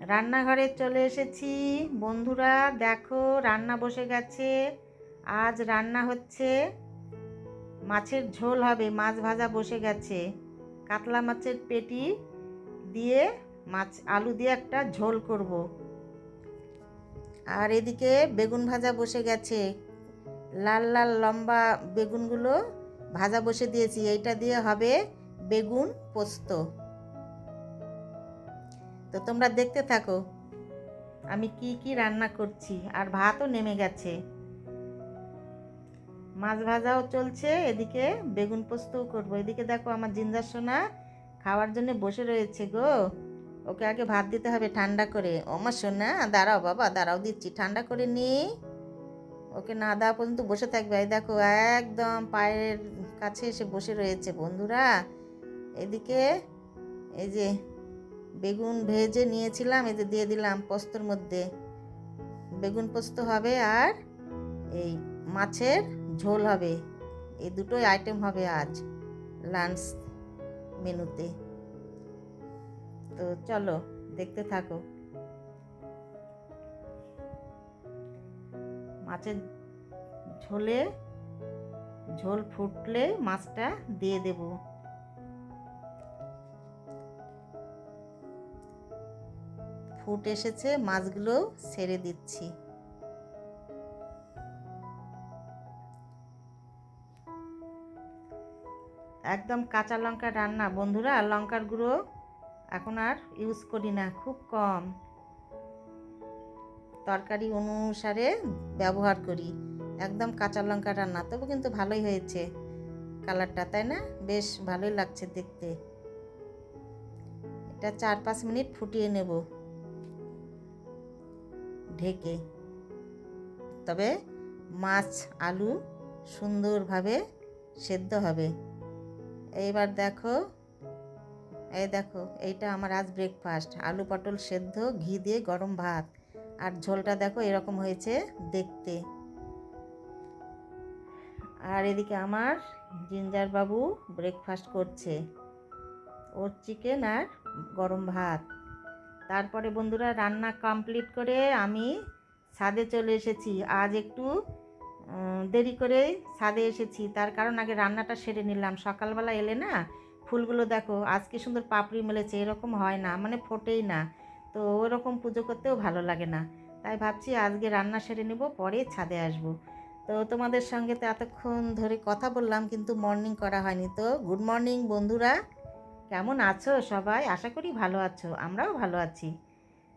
রান্নাঘরে চলে এসেছি। বন্ধুরা, দেখো রান্না বসে গেছে। আজ রান্না হচ্ছে মাছের ঝোল হবে, মাছ ভাজা বসে গেছে। কাতলা মাছের পেটি দিয়ে মাছ, আলু দিয়ে একটা ঝোল করব। আর এদিকে বেগুন ভাজা বসে গেছে। লাল লাল লম্বা বেগুনগুলো ভাজা বসে দিয়েছি। এইটা দিয়ে হবে বেগুন পোস্ত। তো তোমরা দেখতে থাকো, আমি কি কি রান্না করছি আর ভাতও নেমে গেছে। মাছ ভাজাও চলছে, এদিকে বেগুন পোস্তও করব। এদিকে দেখো আমার জিঞ্জার সোনা খাওয়ার জন্য বসে রয়েছে গো। ওকে আগে ভাত দিতে হবে ঠান্ডা করে। আমার সোনা, দাঁড়াও বাবা, দাঁড়াও দিচ্ছি, ঠান্ডা করে নি। ওকে না দেওয়া পর্যন্ত বসে থাকবে। এই দেখো একদম পায়ের কাছে এসে বসে রয়েছে বন্ধুরা। এদিকে এই যে বেগুন ভেজে নিয়েছিলাম এতে দিয়ে দিলাম পোস্তর মধ্যে। বেগুন পোস্ত হবে আর এই মাছের ঝোল হবে। এই দুটোই আইটেম হবে আজ লাঞ্চ মেনুতে। তো চলো, দেখতে থাকো। মাছের ঝোলে ঝোল ফুটলে মাছটা দিয়ে দেবো। ফুট এসেছে, মাছগুলো ছেড়ে দিচ্ছি। একদম কাঁচা লঙ্কা রান্না। বন্ধুরা, লঙ্কার গুঁড়ো এখন আর ইউজ করি না, খুব কম। তরকারি অনুসারে ব্যবহার করি। একদম কাঁচা লঙ্কা রান্না, তবু কিন্তু ভালোই হয়েছে কালারটা, তাই না? বেশ ভালোই লাগছে দেখতে। এটা চার পাঁচ মিনিট ফুটিয়ে নেব। ঢেকে। তবে মাছ, আলু সুন্দরভাবে সেদ্ধ হবে। এইবার দেখো, এই দেখো, এইটা আমার আজ ব্রেকফাস্ট আলু পটল সেদ্ধ, ঘি দিয়ে গরম ভাত। আর ঝোলটা দেখো, এরকম হয়েছে দেখতে। আর এদিকে আমার জিঞ্জার বাবু ব্রেকফাস্ট করছে। ওর চিকেন আর গরম ভাত। তারপরে বন্ধুরা রান্না কমপ্লিট করে আমি ছাদে চলে এসেছি। আজ একটু দেরি করে ছাদে এসেছি। তার কারণ আগে রান্নাটা সেরে নিলাম। সকালবেলা এলে না, ফুলগুলো দেখো আজকে সুন্দর পাপড়ি মেলেছে, এরকম হয় না মানে ফোটেই না। তো ওরকম পুজো করতেও ভালো লাগে না। তাই ভাবছি আজকে রান্না সেরে নেব, পরে ছাদে আসব। তো তোমাদের সঙ্গে তো এতক্ষণ ধরে কথা বললাম, কিন্তু মর্নিং করা হয়নি। তো গুড মর্নিং বন্ধুরা। কেমন আছো সবাই? আশা করি ভালো আছো, আমরাও ভালো আছি।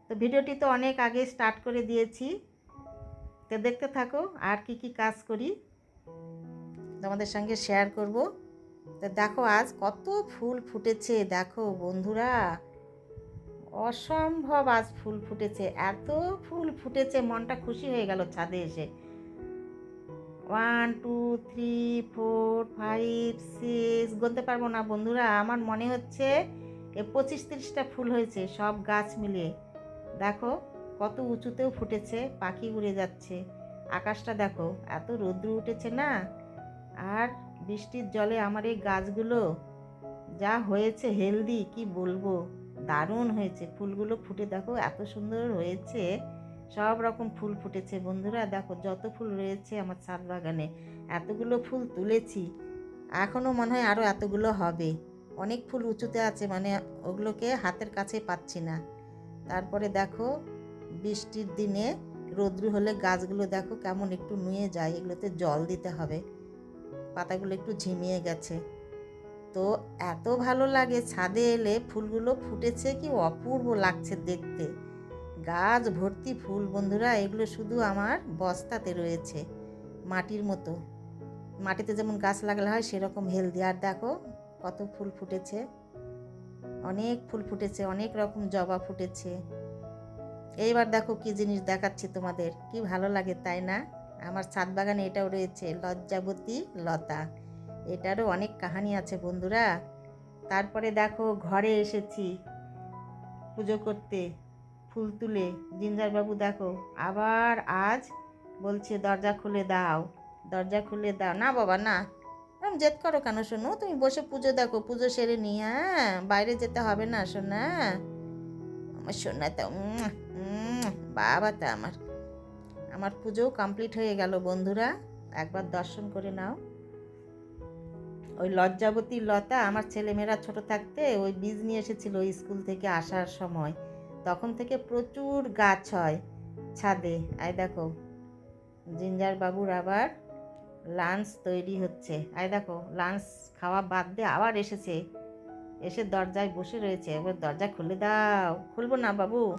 তো ভিডিওটি তো অনেক আগে স্টার্ট করে দিয়েছি। তো দেখতে থাকো, আর কি কি কাজ করি। তোমাদের সঙ্গে শেয়ার করব। তো দেখো আজ কত ফুল ফুটেছে, দেখো বন্ধুরা। অসম্ভব আজ ফুল ফুটেছে, এত ফুল ফুটেছে, মনটা খুশি হয়ে গেল ছাদে এসে। One two three four five six গুনতে পারব না বন্ধুরা, আমার মনে হচ্ছে এ পঁচিশ তিরিশটা ফুল হয়েছে, সব গাছ মিলিয়ে। দেখো, কত উঁচুতেও ফুটেছে, পাখি উড়ে যাচ্ছে। আকাশটা দেখো, এত রৌদ্র উঠেছে না? আর বৃষ্টির জলে আমার এই গাছগুলো যা হয়েছে হেলদি, কি বলব? দারুণ হয়েছে, ফুলগুলো ফুটে দেখো, এত সুন্দর হয়েছে। সব রকম ফুল ফুটেছে বন্ধুরা। দেখো যত ফুল রয়েছে আমার ছাদ বাগানে, এতগুলো ফুল তুলেছি। এখনও মনে হয় আরও এতগুলো হবে। অনেক ফুল উঁচুতে আছে মানে ওগুলোকে হাতের কাছে পাচ্ছি না। তারপরে দেখো, বৃষ্টির দিনে রৌদ্রু হলে গাছগুলো দেখো কেমন একটু নুয়ে যায়, এগুলোতে জল দিতে হবে। পাতাগুলো একটু ঝিমিয়ে গেছে। তো এত ভালো লাগে ছাদে এলে ফুলগুলো ফুটেছে কি অপূর্ব লাগছে দেখতে। গাছ, ভর্তি ফুল, বন্ধুরা, এগুলো শুধু আমার বস্তাতে রয়েছে, মাটির মতো। মাটিতে যেমন গাছ লাগালে হয়, সেরকম হেলদি আর দেখো, কত ফুল ফুটেছে, অনেক ফুল ফুটেছে, অনেক রকম জবা ফুটেছে। এইবার দেখো কি জিনিস দেখাচ্ছি তোমাদের, কি ভালো লাগে, তাই না? আমার ছাদ বাগানে এটাও রয়েছে, লজ্জাবতী লতা। এটারও অনেক কাহানি আছে, বন্ধুরা। তারপরে দেখো, ঘরে এসেছি, পুজো করতে। ফুল তুলে জিঞ্জার বাবু দেখো, আবার আজ বলছে, দরজা খুলে দাও, দরজা খুলে দাও। না বাবা, না। ওরম জেদ করো কেন শোনো তুমি বসে পুজো দেখো, পুজো সেরে নি হ্যাঁ? বাইরে যেতে হবে না শোনা আমার শোনা তো বাবা তা আমার আমার পুজো কমপ্লিট হয়ে গেল বন্ধুরা, একবার দর্শন করে নাও। ওই লজ্জাবতী লতা, আমার ছেলেমেয়েরা ছোট থাকতে ওই বীজ নিয়ে এসেছিল স্কুল থেকে আসার সময়। তখন থেকে প্রচুর গাছ হয় ছাদে। আয় দেখো জিঞ্জার বাবুর আবার লাঞ্চ তৈরি হচ্ছে। আয় দেখো লাঞ্চ খাওয়া বাদ দিয়ে আবার এসেছে। এসে দরজায় বসে রয়েছে। এবার দরজা খুলে দাও। খুলবো না বাবু।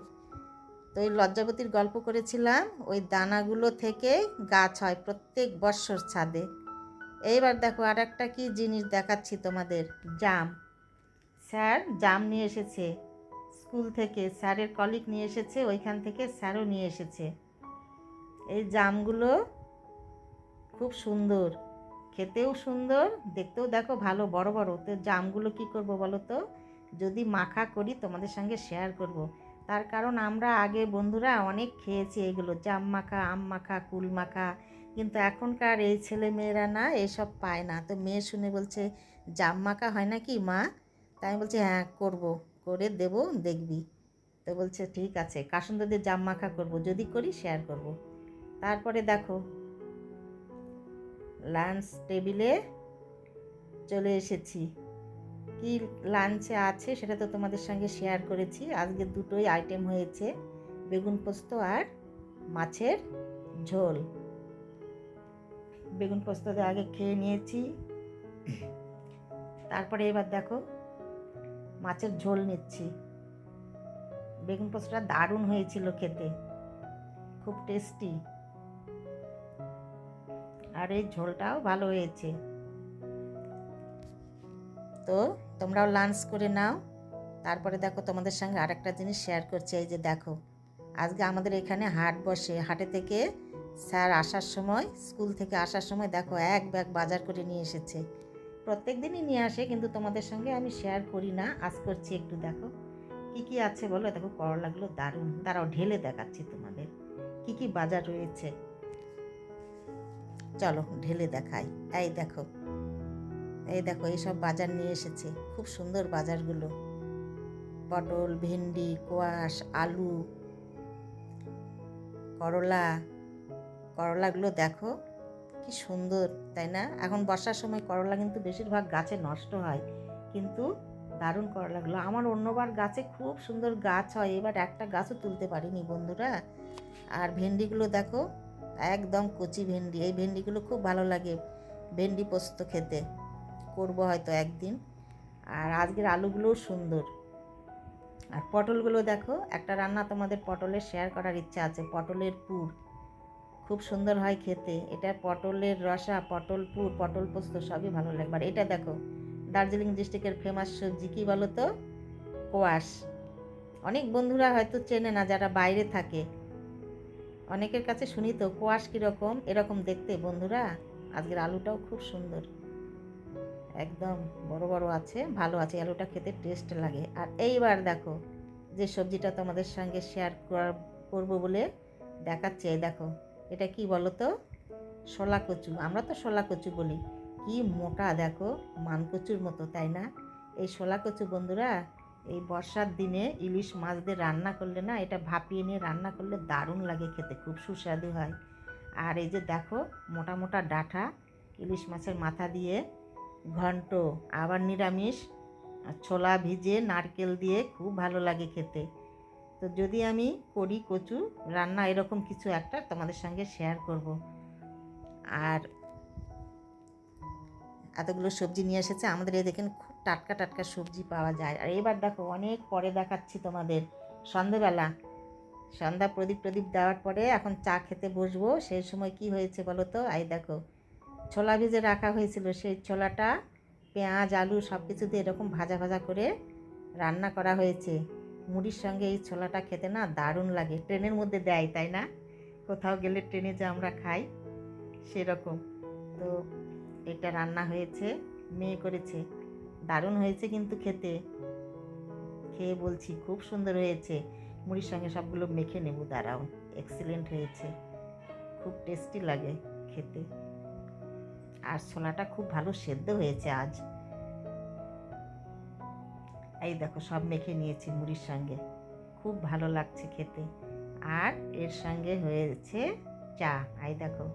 তো ওই লজ্জাবতীর গল্প করেছিলাম, ওই দানাগুলো থেকে গাছ হয় প্রত্যেক বৎসর ছাদে। এইবার দেখো আর একটা কী জিনিস দেখাচ্ছি তোমাদের। জাম। স্যার, জাম নিয়ে এসেছে। স্কুল থেকে স্যারের কলিগ নিয়ে এসেছে, ওইখান থেকে স্যারও নিয়ে এসেছে। এই জামগুলো খুব সুন্দর, খেতেও সুন্দর, দেখতেও দেখো ভালো, বড় বড়। তো জামগুলো কি করব বলো তো? যদি মাখা করি তোমাদের সঙ্গে শেয়ার করব। তার কারণ আমরা আগে বন্ধুরা অনেক খেয়েছি এগুলো, জাম মাখা, আম মাখা, কুল মাখা। কিন্তু এখনকার এই ছেলে মেয়েরা না এসব পায় না। তো মেয়ে শুনে বলছে, জাম মাখা হয় না কি মা? তাই বলছি হ্যাঁ করব। করে দেব, দেখবি। তো বলছে, ঠিক আছে, কাসুন্দাদের জাম মাখা করব, যদি করি শেয়ার করব। তারপরে দেখো লাঞ্চ টেবিলে চলে এসেছি। কি লাঞ্চে আছে সেটা তো তোমাদের সঙ্গে শেয়ার করেছি। আজকে দুটোই আইটেম হয়েছে, বেগুন পোস্ত আর মাছের ঝোল। বেগুন পোস্ত দিয়ে আগে খেয়ে নিয়েছি। তারপরে এবার দেখো মাছের ঝোল নিচ্ছি। বেগুন পোস্তটা দারুণ হয়েছিল খেতে। খুব টেস্টি আর এই ঝোলটাও ভালো হয়েছে। তো তোমরাও লাঞ্চ করে নাও। তারপরে দেখো তোমাদের সঙ্গে আর একটা জিনিস শেয়ার করছি, এই যে দেখো। আজকে আমাদের এখানে হাট বসে। হাটে থেকে স্যার আসার সময়, স্কুল থেকে আসার সময় দেখো এক ব্যাগ বাজার করে নিয়ে এসেছে। প্রত্যেক দিনই নিয়ে আসে, কিন্তু তোমাদের সঙ্গে আমি শেয়ার করি না। আজ করছি একটু, দেখো। কি কি আছে বলো? দেখো, করলাগুলো দারুণ। দাঁড়াও, ঢেলে দেখাচ্ছি তোমাদের। কি কি বাজার রয়েছে? চলো, ঢেলে দেখাই। এই দেখো এই দেখো, এইসব বাজার নিয়ে এসেছে। খুব সুন্দর বাজারগুলো। পটল, ভেন্ডি, কোয়াশ, আলু, করলা। করলাগুলো দেখো কি সুন্দর, তাই না? এখন বর্ষার সময় করলা কিন্তু বেশিরভাগ গাছে নষ্ট হয়। কিন্তু দারুণ করলাগুলো আমার অন্যবার গাছে খুব সুন্দর গাছ হয়, এবার একটা গাছও তুলতে পারিনি বন্ধুরা। আর ভেন্ডিগুলো দেখো, একদম কচি ভেন্ডি। এই ভেন্ডিগুলো খুব ভালো লাগে ভেন্ডি পোস্ত খেতে। করব হয়তো একদিন। আর আজকের আলুগুলোও সুন্দর। আর পটলগুলো দেখো, একটা রান্না তোমাদের পটলের শেয়ার করার ইচ্ছা আছে, পটলের পুর। খুব সুন্দর হয় খেতে। এটা পটলের রসা, পটল পুর, পটল পোস্ত, সবই ভালো লাগবে আর এটা দেখো, দার্জিলিং ডিস্ট্রিক্টের ফেমাস সবজি কী বলো তো কোয়াশ। অনেক বন্ধুরা হয়তো চেনে না, যারা বাইরে থাকে। অনেকের কাছে শুনি তো, কোয়াশ কীরকম? এরকম দেখতে। বন্ধুরা, আজকের আলুটাও খুব সুন্দর। একদম বড় বড় আছে, ভালো আছে। আলুটা খেতে টেস্ট লাগে। আর এইবার দেখো, যে সবজিটা তোমাদের সঙ্গে শেয়ার করব বলে দেখাচ্ছি। দেখো এটা কি বলো তো শোলা কচু আমরা তো শোলা কচু বলি। কি মোটা দেখো, মানকচুর মতো, তাই না? এই শোলা কচু বন্ধুরা, এই বর্ষার দিনে ইলিশ মাছ দিয়ে রান্না করলে না, এটা ভাপিয়ে নিয়ে রান্না করলে দারুণ লাগে খেতে, খুব সুস্বাদু হয়। আর এই যে দেখো, মোটা মোটা ডাঁটা, ইলিশ মাছের মাথা দিয়ে ঘন্ট, আবার নিরামিষ ছোলা ভিজে নারকেল দিয়ে খুব ভালো লাগে খেতে। তো যদি আমি করি কচু রান্না এরকম কিছু একটা তোমাদের সঙ্গে শেয়ার করব। আর এতগুলো সবজি নিয়ে এসেছে, আমাদের এই দেখেন খুব টাটকা টাটকা সবজি পাওয়া যায়। আর এবার দেখো, অনেক পরে দেখাচ্ছি তোমাদের। সন্ধেবেলা, সন্ধ্যা প্রদীপ প্রদীপ দেওয়ার পরে এখন চা খেতে বসবো। সেই সময় কি হয়েছে বলো তো? এই দেখো, ছোলা ভিজে রাখা হয়েছিল। সেই ছোলাটা, পেঁয়াজ, আলু সব কিছু দিয়ে এরকম ভাজা ভাজা করে রান্না করা হয়েছে। মুড়ির সঙ্গে এই ছোলাটা খেতে না দারুণ লাগে। ট্রেনের মধ্যে দেয়, তাই না? কোথাও গেলে ট্রেনে যে আমরা খাই, সেরকম। তো এটা রান্না হয়েছে, মেয়ে করেছে। দারুণ হয়েছে কিন্তু খেতে। খেয়ে বলছি, খুব সুন্দর হয়েছে। মুড়ির সঙ্গে সবগুলো মেখে নেব, দাঁড়াও। এক্সিলেন্ট হয়েছে। খুব টেস্টি লাগে খেতে। আর ছোলাটা খুব ভালো সেদ্ধ হয়েছে আজ। এই দেখো, সব মেখে নিয়েছি মুড়ির সঙ্গে। খুব ভালো লাগছে খেতে। আর এর সঙ্গে হয়েছে চা। এই দেখো,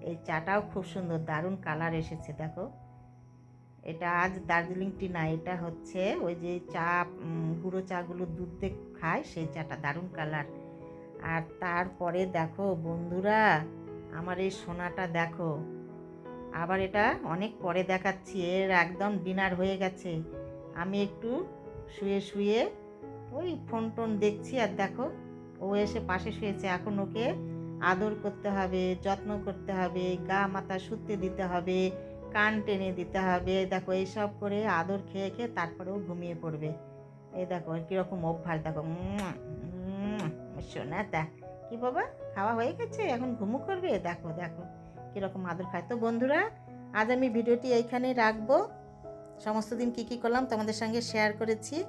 এই চাটাও খুব সুন্দর, দারুণ কালার এসেছে, দেখো। এটা আজ দার্জিলিং টি না, এটা হচ্ছে ওই যে চা গুঁড়ো চাগুলো দুধ দিয়ে খায়, সেই চাটা, দারুণ কালার। আর তারপরে দেখো, বন্ধুরা, আমার এই সোনাটা দেখো। আবার এটা অনেক পরে দেখাচ্ছি, এর একদম ডিনার হয়ে গেছে। আমি একটু শুয়ে শুয়ে ওই ফোন টোন দেখছি আর দেখো, ও এসে পাশে শুয়েছে। এখন ওকে আদর করতে হবে, যত্ন করতে হবে, গা মাথা শুতে দিতে হবে, কান টেনে দিতে হবে। দেখো এইসব করে আদর খেয়ে খেয়ে তারপরেও ঘুমিয়ে পড়বে। এই দেখো কীরকম অভ্যাস, দেখো শোনা দেখ, কি বাবা, খাওয়া হয়ে গেছে? এখন ঘুমু করবে? দেখো দেখো, কীরকম আদর খায়। তো বন্ধুরা, আজ আমি ভিডিওটি এইখানেই রাখব। সমস্ত দিন কী কী করলাম তোমাদের সঙ্গে শেয়ার করেছি।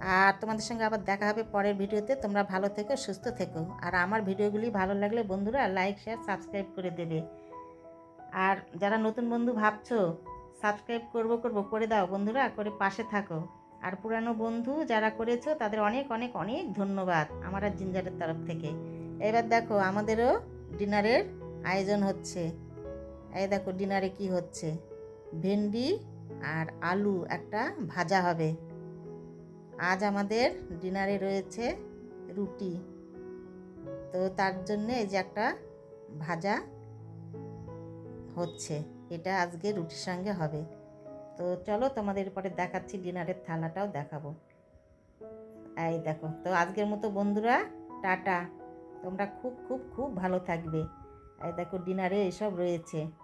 আর তোমাদের সঙ্গে আবার দেখা হবে পরের ভিডিওতে। তোমরা ভালো থেকো, সুস্থ থেকো। আর আমার ভিডিওগুলি ভালো লাগলে বন্ধুরা লাইক শেয়ার সাবস্ক্রাইব করে দেবে। আর যারা নতুন বন্ধু ভাবছ সাবস্ক্রাইব করব করব, করে দাও বন্ধুরা, করে পাশে থাকো। আর পুরানো বন্ধু যারা করেছ, তাদের অনেক অনেক অনেক ধন্যবাদ আমার আর জিঞ্জারের তরফ থেকে। এবার দেখো আমাদেরও ডিনারের আয়োজন হচ্ছে। এই দেখো ডিনারে কি হচ্ছে। ভেন্ডি আর আলু একটা ভাজা হবে। আজ আমাদের ডিনারে রয়েছে রুটি। তো তার জন্য এই যে একটা ভাজা হচ্ছে, এটা আজকে রুটির সঙ্গে হবে। তো চলো তোমাদের পরে দেখাচ্ছি, ডিনারের থালাটাও দেখাবো। এই দেখো, তো আজকের মতো বন্ধুরা, টাটা। তোমরা খুব খুব খুব ভালো থাকবে। এই দেখো, ডিনারে এসব রয়েছে।